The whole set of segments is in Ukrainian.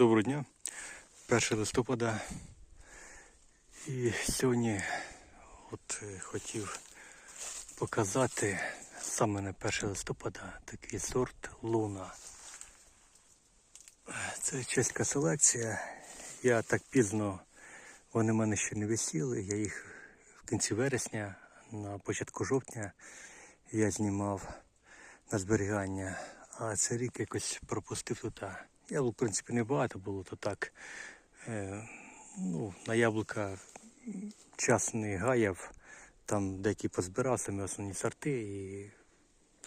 Доброго дня. 1 листопада. І сьогодні от е, хотів показати саме на 1 листопада такий сорт Луна. Це чеська селекція. Я так пізно, вони в мене ще не висіли. Я їх в кінці вересня, на початку жовтня я знімав на зберігання. А цей рік якось пропустив тут. Яблук, в принципі, не багато було, то так. Е, ну, на яблука час не гаяв, там деякі позбирав самі основні сорти. І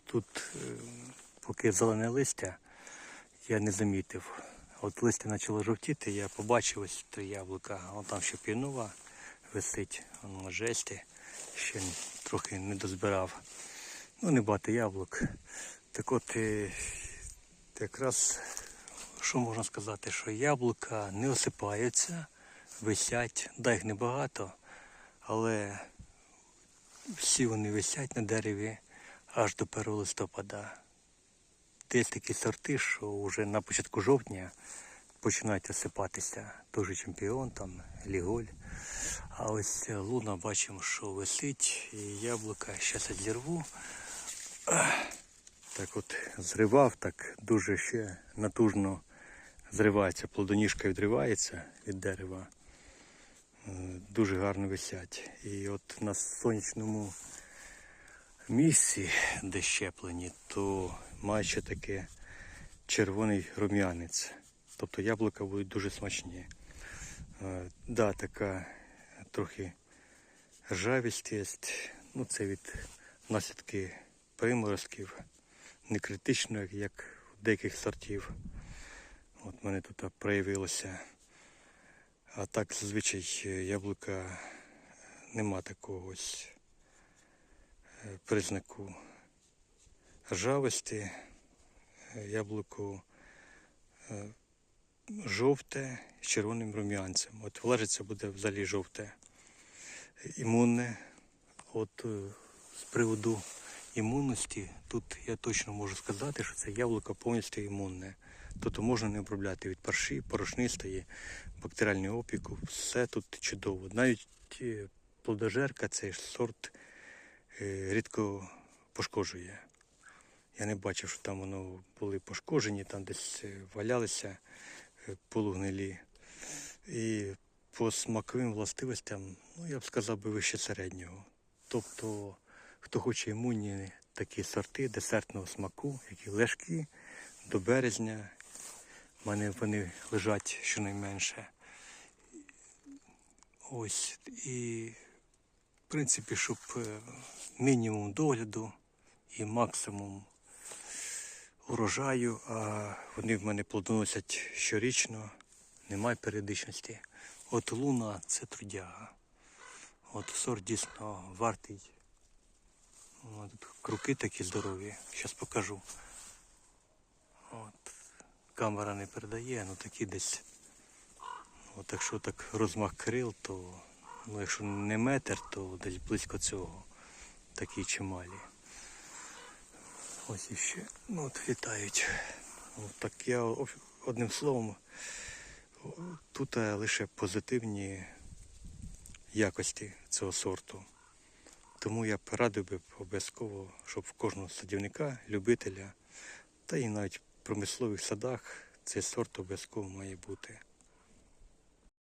тут, е, поки зелене листя, я не замітив. От листя почало жовтіти, я побачив ось три яблука. Вон там ще пінова висить, воно жесті. Ще трохи не дозбирав. Ну, не багато яблук. Так от е, якраз що можна сказати, що яблука не осипаються, висять, да їх небагато, але всі вони висять на дереві аж до 1 листопада. Десь такі сорти, що вже на початку жовтня починають осипатися. Той же чемпіон, там, ліголь. А ось луна бачимо, що висить, і яблука зараз відірву. Так от зривав, так дуже ще натужно зривається, плодоніжка відривається від дерева. Е, Дуже гарно висять. І от на сонячному місці, де щеплені, то має ще таке червоний рум'янець. Тобто яблука будуть дуже смачні. Е, Да, така трохи ржавість є. Ну, це від наслідки приморозків. Не критично, як- деяких сортів. От в мене тут проявилося. А так зазвичай е, яблука нема такого ось е, признаку ржавості. Е, Яблуко жовте з червоним рум'янцем. От влажиться буде взагалі жовте. Імунне. От з приводу імунності, тут я точно можу сказати, що це яблуко повністю імунне. Тобто можна не обробляти від парші, порошнистої, бактеріальний опіку, все тут чудово. Навіть е, плодожерка цей сорт е, рідко пошкоджує. Я не бачив, що там воно були пошкоджені, там десь е, валялися полугнилі. І по смаковим властивостям, ну я б сказав би вище середнього. Тобто, хто хоче імунні такі сорти десертного смаку, які лежкі до березня. У мене вони лежать щонайменше. Ось. І, в принципі, щоб е, мінімум догляду і максимум урожаю, а вони в мене плодоносять щорічно, немає періодичності. От луна це трудяга. От сорт дійсно вартий. От, круки такі здорові. Зараз покажу. От. Камера не передає, ну такі десь. От якщо так розмах крил, то ну, якщо не метр, то десь близько цього. Такі чималі. Ось іще. Ну от літають. От так я одним словом, тут е, лише позитивні якості цього сорту. Тому я б радив би обов'язково, щоб в кожного садівника, любителя, та і навіть в промислових садах цей сорт обов'язково має бути.